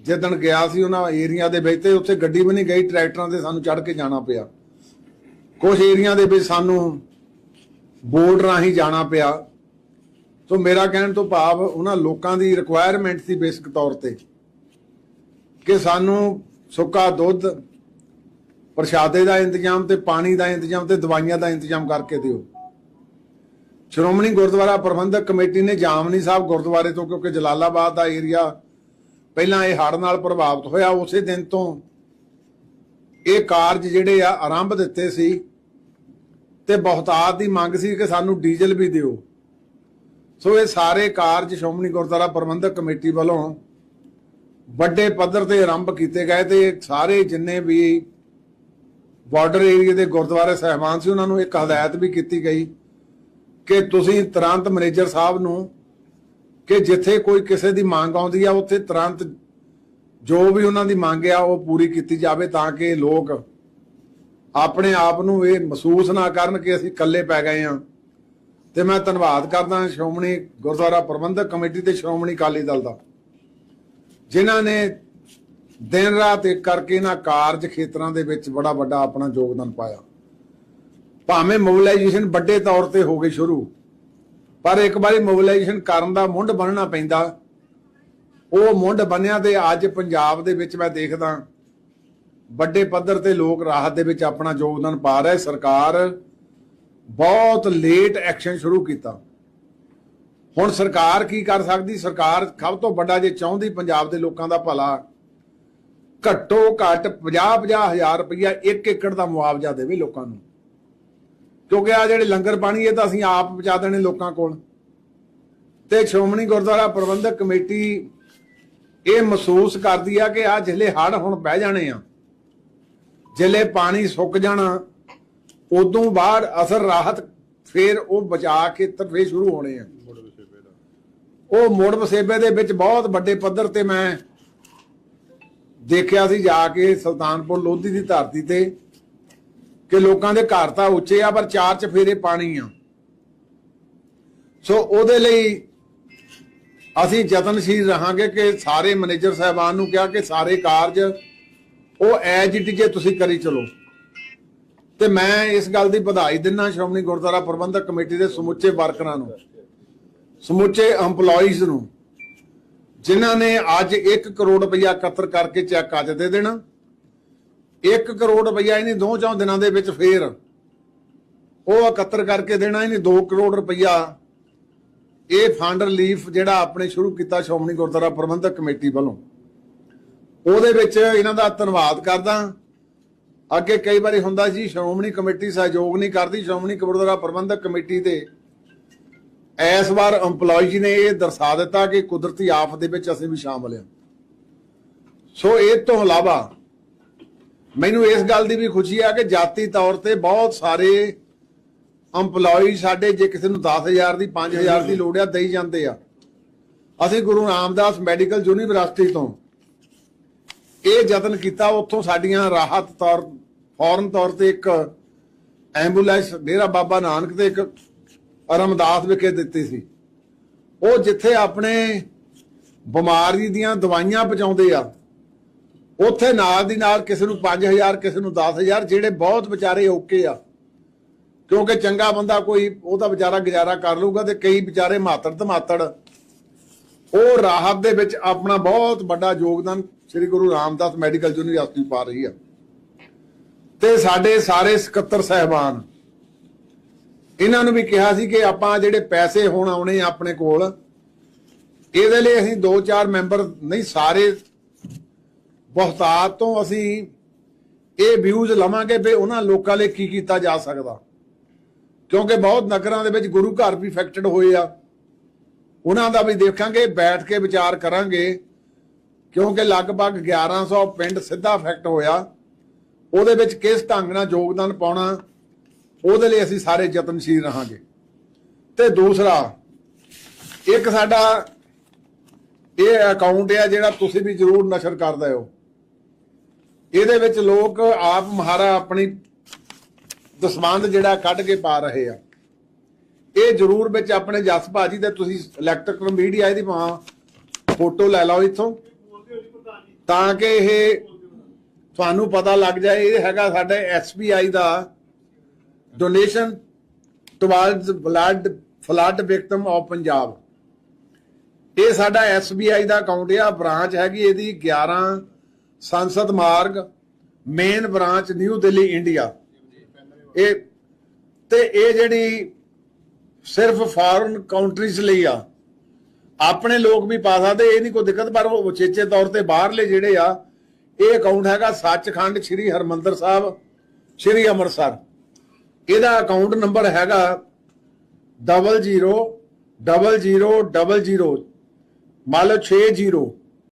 ਜਿੱਦਣ ਗਿਆ ਸੀ ਉਹਨਾਂ ਏਰੀਆ ਦੇ ਵਿੱਚ ਤੇ ਉੱਥੇ ਗੱਡੀ ਵੀ ਨਹੀਂ ਗਈ, ਟਰੈਕਟਰਾਂ ਤੇ ਸਾਨੂੰ ਚੜ ਕੇ ਜਾਣਾ ਪਿਆ। ਕੁਝ ਏਰੀਆ ਦੇ ਵਿੱਚ ਸਾਨੂੰ ਬੋਰਡ ਰਾਹੀਂ ਜਾਣਾ ਪਿਆ। ਸੋ ਮੇਰਾ ਕਹਿਣ ਤੋਂ ਭਾਵ ਉਹਨਾਂ ਲੋਕਾਂ ਦੀ ਰਿਕੁਆਇਰਮੈਂਟ ਸੀ ਬੇਸਿਕ ਤੌਰ ਤੇ ਕਿ ਸਾਨੂੰ ਸੁੱਕਾ ਦੁੱਧ, ਪ੍ਰਸ਼ਾਦੇ ਦਾ ਇੰਤਜ਼ਾਮ ਤੇ ਪਾਣੀ ਦਾ ਇੰਤਜ਼ਾਮ ਤੇ ਦਵਾਈਆਂ ਦਾ ਇੰਤਜ਼ਾਮ ਕਰਕੇ ਦਿਓ। ਸ਼੍ਰੋਮਣੀ ਗੁਰਦੁਆਰਾ ਪ੍ਰਬੰਧਕ ਕਮੇਟੀ ਨੇ ਜਾਮਨੀ ਸਾਹਿਬ ਗੁਰਦੁਆਰੇ ਤੋਂ, ਕਿਉਂਕਿ ਜਲਾਲਾਬਾਦ ਦਾ ਏਰੀਆ ਪਹਿਲਾਂ ਇਹ ਹੜ ਨਾਲ ਪ੍ਰਭਾਵਿਤ ਹੋਇਆ ਉਸੇ ਦਿਨ ਤੋਂ। ਇਹ ਕਾਰਜ ਜਿਹੜੇ ਆ, ਆਰੰਭ ਦਿੱਤੇ ਸੀ ਤੇ ਬਹੁਤਾਤ ਦੀ ਮੰਗ ਸੀ ਕਿ ਸਾਨੂੰ ਡੀਜ਼ਲ ਵੀ ਦਿਓ। ਸੋ ਇਹ ਸਾਰੇ ਕਾਰਜ ਸ਼੍ਰੋਮਣੀ ਗੁਰਦੁਆਰਾ ਪ੍ਰਬੰਧਕ ਕਮੇਟੀ ਵੱਲੋਂ ਵੱਡੇ ਪੱਧਰ ਤੇ ਆਰੰਭ ਕੀਤੇ ਗਏ ਤੇ ਸਾਰੇ ਜਿੰਨੇ ਵੀ ਬਾਰਡਰ ਏਰੀਆ ਦੇ ਗੁਰਦੁਆਰੇ ਸਹਿਬਾਨ ਸੀ, ਉਹਨਾਂ ਨੂੰ ਇੱਕ ਹਦਾਇਤ ਵੀ ਕੀਤੀ ਗਈ ਕਿ ਤੁਸੀਂ ਤੁਰੰਤ ਮੈਨੇਜਰ ਸਾਹਿਬ ਨੂੰ ਕਿ ਜਿੱਥੇ ਕੋਈ ਕਿਸੇ ਦੀ ਮੰਗ ਆਉਂਦੀ ਆ, ਉੱਥੇ ਤੁਰੰਤ ਜੋ ਵੀ ਉਹਨਾਂ ਦੀ ਮੰਗ ਆ, ਉਹ ਪੂਰੀ ਕੀਤੀ ਜਾਵੇ ਤਾਂ ਕਿ ਲੋਕ ਆਪਣੇ ਆਪ ਨੂੰ ਇਹ ਮਹਿਸੂਸ ਨਾ ਕਰਨ ਕਿ ਅਸੀਂ ਇਕੱਲੇ ਪੈ ਗਏ ਆ ਤੇ ਮੈਂ ਧੰਨਵਾਦ ਕਰਦਾ ਸ਼੍ਰੋਮਣੀ ਗੁਰਦੁਆਰਾ ਪ੍ਰਬੰਧਕ ਕਮੇਟੀ ਤੇ ਸ਼੍ਰੋਮਣੀ ਅਕਾਲੀ ਦਲ ਦਾ, ਜਿਨ੍ਹਾਂ ਨੇ ਦਿਨ ਰਾਤ ਇੱਕ ਕਰਕੇ ਇਹਨਾਂ ਕਾਰਜ ਖੇਤਰਾਂ ਦੇ ਵਿੱਚ ਬੜਾ ਵੱਡਾ ਆਪਣਾ ਯੋਗਦਾਨ ਪਾਇਆ। ਭਾਵੇਂ ਮੋਬਿਲਾਈਜੇਸ਼ਨ ਵੱਡੇ ਤੌਰ ਤੇ ਹੋ ਗਈ ਸ਼ੁਰੂ ਪਰ ਇੱਕ ਵਾਰੀ ਮੋਬਿਲਾਈਜੇਸ਼ਨ ਕਰਨ ਦਾ ਮੁੰਡ ਬੰਨਣਾ ਪੈਂਦਾ। ਉਹ ਮੁੰਡ ਬੰਨਿਆ ਤੇ ਅੱਜ ਪੰਜਾਬ ਦੇ ਵਿੱਚ ਮੈਂ ਦੇਖਦਾ ਵੱਡੇ ਪੱਧਰ ਤੇ ਲੋਕ ਰਾਹਤ ਦੇ ਵਿੱਚ ਆਪਣਾ ਯੋਗਦਾਨ ਪਾ ਰਹੇ। ਸਰਕਾਰ ਬਹੁਤ ਲੇਟ ਐਕਸ਼ਨ ਸ਼ੁਰੂ ਕੀਤਾ। ਹੁਣ ਸਰਕਾਰ ਕੀ ਕਰ ਸਕਦੀ? ਸਰਕਾਰ ਸਭ ਤੋਂ ਵੱਡਾ ਜੇ ਚਾਹੁੰਦੀ ਪੰਜਾਬ ਦੇ ਲੋਕਾਂ ਦਾ ਭਲਾ, ਘੱਟੋ ਘੱਟ 50-50 ਹਜ਼ਾਰ ਰੁਪਇਆ ਇੱਕ ਏਕੜ ਦਾ ਮੁਆਵਜ਼ਾ ਦੇਵੇ ਲੋਕਾਂ ਨੂੰ। ਕਿਉਂਕਿ ਆ ਜਿਹੜੇ ਲੰਗਰ ਪਾਣੀ, ਇਹ ਤਾਂ ਅਸੀਂ ਆਪ ਪਹੁੰਚਾ ਦੇਣੇ ਲੋਕਾਂ ਕੋਲ। ਤੇ ਸ਼੍ਰੋਮਣੀ ਗੁਰਦੁਆਰਾ ਪ੍ਰਬੰਧਕ ਕਮੇਟੀ ਇਹ ਮਹਿਸੂਸ ਕਰਦੀ ਆ ਕਿ ਆ ਜਿਹੜੇ ਹੜ ਹੁਣ ਬਹਿ ਜਾਣੇ ਆ। ਜਿਹੜੇ ਪਾਣੀ ਸੁੱਕ ਜਾਣਾ, ਉਦੋਂ ਬਾਅਦ ਅਸਰ ਰਾਹਤ ਫੇਰ ਉਹ ਬਚਾ ਕੇ ਤਰਫੇ ਸ਼ੁਰੂ ਹੋਣੇ ਆ। ਉਹ ਮੋੜ ਵਸੇਬੇ ਦੇ ਵਿੱਚ ਬਹੁਤ ਵੱਡੇ ਪੱਧਰ ਤੇ ਮੈਂ ਦੇਖਿਆ ਸੀ ਜਾ ਕੇ ਸੁਲਤਾਨਪੁਰ ਲੋਧੀ ਦੀ ਧਰਤੀ ਤੇ। ਕਿ ਲੋਕਾਂ ਦੇ ਘਰ ਤਾਂ ਉੱਚੇ ਆ, ਪਰ ਚਾਰ ਚਫੇਰੇ ਪਾਣੀ ਆ। ਸੋ ਉਹਦੇ ਲਈ ਅਸੀਂ ਯਤਨਸ਼ੀਲ ਰਹਾਂਗੇ ਕਿ ਸਾਰੇ ਮੈਨੇਜਰ ਸਾਹਿਬਾਨ ਨੂੰ ਕਿਹਾ ਕਿ ਸਾਰੇ ਕਾਰਜ ਉਹ ਐਜ ਇਟ ਜੇ ਤੁਸੀਂ ਕਰੀ ਚਲੋ। ਤੇ ਮੈਂ ਇਸ ਗੱਲ ਦੀ ਵਧਾਈ ਦਿੰਦਾ ਸ਼੍ਰੋਮਣੀ ਗੁਰਦੁਆਰਾ ਪ੍ਰਬੰਧਕ ਕਮੇਟੀ ਦੇ ਸਮੁੱਚੇ ਵਰਕਰਾਂ ਨੂੰ, ਸਮੁੱਚੇ EMPLOYEES ਨੂੰ, ਜਿਨ੍ਹਾਂ ਨੇ ਅੱਜ 1 ਕਰੋੜ ਰੁਪਇਆ ਇਕੱਤਰ ਕਰਕੇ ਚੈੱਕ ਅੱਜ ਦੇ ਦੇਣਾ। 1 ਕਰੋੜ ਰੁਪਈਆ ਇਹਨੇ ਦੋ ਚੌਂ ਦਿਨਾਂ ਦੇ ਵਿੱਚ ਫੇਰ ਉਹ ਇਕੱਤਰ ਕਰਕੇ ਦੇਣਾ, ਇਹਨੇ 2 ਕਰੋੜ ਰੁਪਈਆ। ਇਹ ਫੰਡ ਰਿਲੀਫ ਜਿਹੜਾ ਆਪਣੇ ਸ਼ੁਰੂ ਕੀਤਾ ਸ਼੍ਰੋਮਣੀ ਗੁਰਦੁਆਰਾ ਪ੍ਰਬੰਧਕ ਕਮੇਟੀ ਵੱਲੋਂ। ਉਹਦੇ ਵਿੱਚ ਇਹਨਾਂ ਦਾ ਧੰਨਵਾਦ ਕਰਦਾ। ਅੱਗੇ ਕਈ ਵਾਰੀ ਹੁੰਦਾ ਸੀ ਸ਼੍ਰੋਮਣੀ ਕਮੇਟੀ ਸਹਿਯੋਗ ਨਹੀਂ ਕਰਦੀ, ਸ਼੍ਰੋਮਣੀ ਗੁਰਦੁਆਰਾ ਪ੍ਰਬੰਧਕ ਕਮੇਟੀ ਦੇ ਇਸ ਵਾਰ EMPLOYEE ਨੇ ਇਹ ਦਰਸਾ ਦਿੱਤਾ ਕਿ ਕੁਦਰਤੀ ਆਫਤ ਦੇ ਵਿੱਚ ਅਸੀਂ ਵੀ ਸ਼ਾਮਲ ਹਾਂ। ਸੋ ਇਹ ਤੋਂ ਇਲਾਵਾ ਮੈਨੂੰ ਇਸ ਗੱਲ ਦੀ ਵੀ ਖੁਸ਼ੀ ਆ ਕਿ ਜਾਤੀ ਤੌਰ ਤੇ ਬਹੁਤ ਸਾਰੇ EMPLOYEE ਸਾਡੇ ਜੇ ਕਿਸੇ ਨੂੰ 10000 ਦੀ 5000 ਦੀ ਲੋੜ ਆ, ਦੇਈ ਜਾਂਦੇ ਆ। ਅਸੀਂ ਗੁਰੂ ਰਾਮਦਾਸ ਮੈਡੀਕਲ ਯੂਨੀਵਰਸਿਟੀ ਤੋਂ ਇਹ ਯਤਨ ਕੀਤਾ, ਉੱਥੋਂ ਸਾਡੀਆਂ ਰਾਹਤ ਤੌਰ, ਫੌਰਨ ਤੌਰ ਤੇ ਇੱਕ ਐਂਬੂਲੈਂਸ, ਡੇਰਾ ਬਾਬਾ ਨਾਨਕ ਤੇ ਇੱਕ ਰਮਦਾਸ ਵਿਖੇ ਦਿੱਤੀ ਸੀ। ਉਹ ਜਿੱਥੇ ਆਪਣੇ ਬਿਮਾਰੀ ਦੀਆਂ ਦਵਾਈਆਂ ਪਹੁੰਚਾਉਂਦੇ ਆ ਉੱਥੇ ਨਾਲ ਦੀ ਨਾਲ ਕਿਸੇ ਨੂੰ 5000 ਕਿਸੇ ਨੂੰ 10000 ਜਿਹੜੇ ਬਹੁਤ ਵਿਚਾਰੇ ਓਕੇ ਆ। ਕਿਉਂਕਿ ਚੰਗਾ ਬੰਦਾ ਕੋਈ, ਉਹ ਤਾਂ ਵਿਚਾਰਾ ਗੁਜ਼ਾਰਾ ਕਰ ਲੂਗਾ ਤੇ ਕਈ ਵਿਚਾਰੇ ਮਾਤੜ ਧਮਾਤੜ ਉਹ ਰਾਹਤ ਦੇ ਵਿੱਚ ਆਪਣਾ ਬਹੁਤ ਵੱਡਾ ਯੋਗਦਾਨ ਸ੍ਰੀ ਗੁਰੂ ਰਾਮਦਾਸ ਮੈਡੀਕਲ ਯੂਨੀਵਰਸਿਟੀ ਪਾ ਰਹੀ ਆ। ਤੇ ਸਾਡੇ ਸਾਰੇ ਸਕੱਤਰ ਸਹਿਬਾਨ, ਇਹਨਾਂ ਨੂੰ ਵੀ ਕਿਹਾ ਸੀ ਕਿ ਆਪਾਂ ਜਿਹੜੇ ਪੈਸੇ ਹੁਣ ਆਉਣੇ ਆ ਆਪਣੇ ਕੋਲ, ਇਹਦੇ ਲਈ ਅਸੀਂ ਦੋ ਚਾਰ ਮੈਂਬਰ, ਨਹੀਂ, ਸਾਰੇ ਬਹੁਤਾਤ ਤੋਂ ਅਸੀਂ ਇਹ ਵਿਊਜ਼ ਲਵਾਂਗੇ ਵੀ ਉਹਨਾਂ ਲੋਕਾਂ ਲਈ ਕੀ ਕੀਤਾ ਜਾ ਸਕਦਾ। ਕਿਉਂਕਿ ਬਹੁਤ ਨਗਰਾਂ ਦੇ ਵਿੱਚ ਗੁਰੂ ਘਰ ਵੀ ਫੈਕਟਡ ਹੋਏ ਆ। ਉਹਨਾਂ ਦਾ ਵੀ ਦੇਖਾਂਗੇ, ਬੈਠ ਕੇ ਵਿਚਾਰ ਕਰਾਂਗੇ। ਕਿਉਂਕਿ ਲਗਭਗ 1100 ਪਿੰਡ ਸਿੱਧਾ ਇਫੈਕਟ ਹੋਇਆ। ਉਹਦੇ ਵਿੱਚ ਕਿਸ ਢੰਗ ਨਾਲ ਯੋਗਦਾਨ ਪਾਉਣਾ, ਉਹਦੇ ਲਈ ਅਸੀਂ ਸਾਰੇ ਯਤਨਸ਼ੀਲ ਰਹਾਂਗੇ। ਤੇ ਦੂਸਰਾ, ਇੱਕ ਸਾਡਾ ਇਹ ਅਕਾਊਂਟ ਹੈ ਜਿਹੜਾ ਤੁਸੀਂ ਵੀ ਜਰੂਰ ਨਸ਼ਰ ਕਰਦੇ ਹੋ। ਇਹਦੇ ਵਿੱਚ ਲੋਕ ਆਪ ਮਹਾਰਾ ਆਪਣੀ ਦਸਵੰਦ ਜਿਹੜਾ ਕੱਢ ਕੇ ਪਾ ਰਹੇ ਆ। ਇਹ ਜਰੂਰ ਵਿੱਚ ਆਪਣੇ ਜਸ ਭਾਜੀ ਤੇ ਤੁਸੀਂ ਇਲੈਕਟ੍ਰਿਕਲ ਮੀਡੀਆ ਇਹਦੀ ਭਾਂ ਫੋਟੋ ਲੈ ਲਓ ਇੱਥੋਂ। ਤਾਂ ਕਿ ਇਹ ਤੁਹਾਨੂੰ ਪਤਾ ਲੱਗ ਜਾਏ, ਇਹ ਹੈਗਾ ਸਾਡੇ SBI the donation towards blood flood victim of Punjab ਇਹ ਸਾਡਾ SBI ਦਾ ਅਕਾਊਂਟ ਆ ਬ੍ਰਾਂਚ ਹੈਗੀ ਇਹਦੀ 11 ਸੰਸਦ ਮਾਰਗ main branch new Delhi India ਇਹ, ਤੇ ਇਹ ਜਿਹੜੀ ਸਿਰਫ ਫਾਰਨ ਕੰਟਰੀਜ਼ ਲਈ ਆ। ਆਪਣੇ ਲੋਕ ਵੀ ਪਾ ਸਕਦੇ, ਇਹ ਨਹੀਂ ਕੋਈ ਦਿੱਕਤ, ਪਰ ਉਹ ਉਚੇਚੇ ਤੌਰ ਤੇ ਬਾਹਰਲੇ ਜਿਹੜੇ ਆ, ਇਹ ਅਕਾਊਂਟ ਹੈਗਾ ਸੱਚਖੰਡ ਸ੍ਰੀ ਹਰਮੰਦਰ ਸਾਹਿਬ, ਸ੍ਰੀ ਅੰਮ੍ਰਿਤਸਰ। ਇਹਦਾ ਅਕਾਊਂਟ ਨੰਬਰ ਹੈਗਾ 00 00 00 ਮੰਨ ਲਓ 60